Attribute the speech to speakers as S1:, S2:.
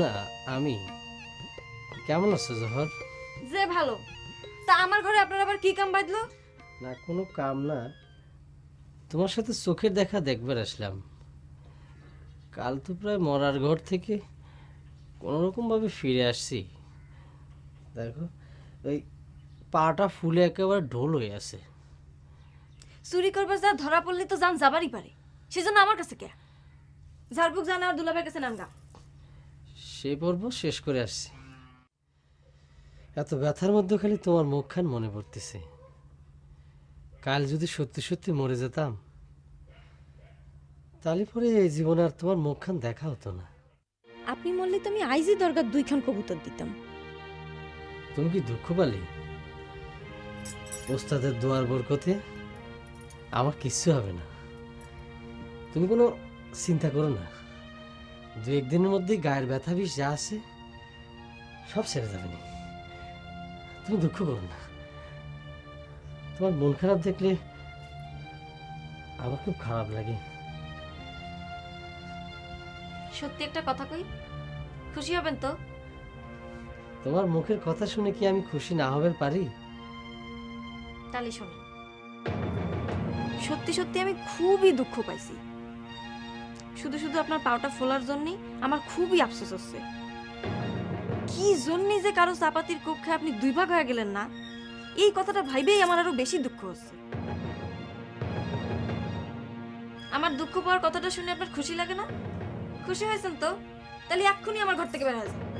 S1: না আমি। কেমন আছো জহর?
S2: যে ভালো। তা আমার ঘরে আপনার আবার কি কাম বাঁধলো?
S1: না কোনো কাম না। তোমার সাথে চোখের দেখা দেখবার আসলাম। কাল তো প্রায় মরার ঘর থেকে কোনোরকমভাবে ফিরে আসছি। দেখো ওই পাটা ফুলে একেবারে ঢোল হয়ে আছে।
S2: চুরি করবার যা ধরা পড়লে তো জান যাবারই পারে। সেজন্য আমার কাছে কে? ঝাড়ফুক জানা আর দুলাভের কাছে নামগা
S1: সে পর্ব শেষ করে আসছি। এত ব্যথার মধ্যে খালি তোমার মুখখান মনে পড়তেছে। কাল যদি সত্যি সত্যি মরে যেতাম তাহলে পরে এই জীবনে আর তোমার মুখখান দেখা হতো না।
S2: আপনি মরলে তো আমি আইজি দরকার দুইখান কবুতর দিতাম।
S1: তুমি কি দুঃখ পালি ওস্তাদের দোয়ার বরকতে আমার কিচ্ছু হবে না। তুমি কোনো চিন্তা করো না। দু একদিনের মধ্যেই গায়ের ব্যথা বিষ যা আছে সব সেরে যাবে না। তুমি দুঃখ করো না। তোমার মন খারাপ দেখলে আমার খুব খারাপ লাগে।
S2: সত্যি একটা কথা কই? খুশি হবেন তো?
S1: তোমার মুখের কথা শুনে কি আমি খুশি না হবার পারি?
S2: তাহলে শোনেন। সত্যি সত্যি আমি খুবই দুঃখ পাইছি। শুধু শুধু আপনার পাওটা ফোলার জন্যই আমার খুবই আফসোস হচ্ছে। কি জন্যই যে কারও চাপাতির কক্ষে আপনি দুই ভাগ হয়ে গেলেন না? এই কথাটা ভাইবেই আমার আরও বেশি দুঃখ হচ্ছে। আমার দুঃখ পাওয়ার কথাটা শুনে আপনার খুশি লাগে না? খুশি হয়েছেন তো? তাহলে এক্ষুনি আমার ঘর থেকে বের হয়ে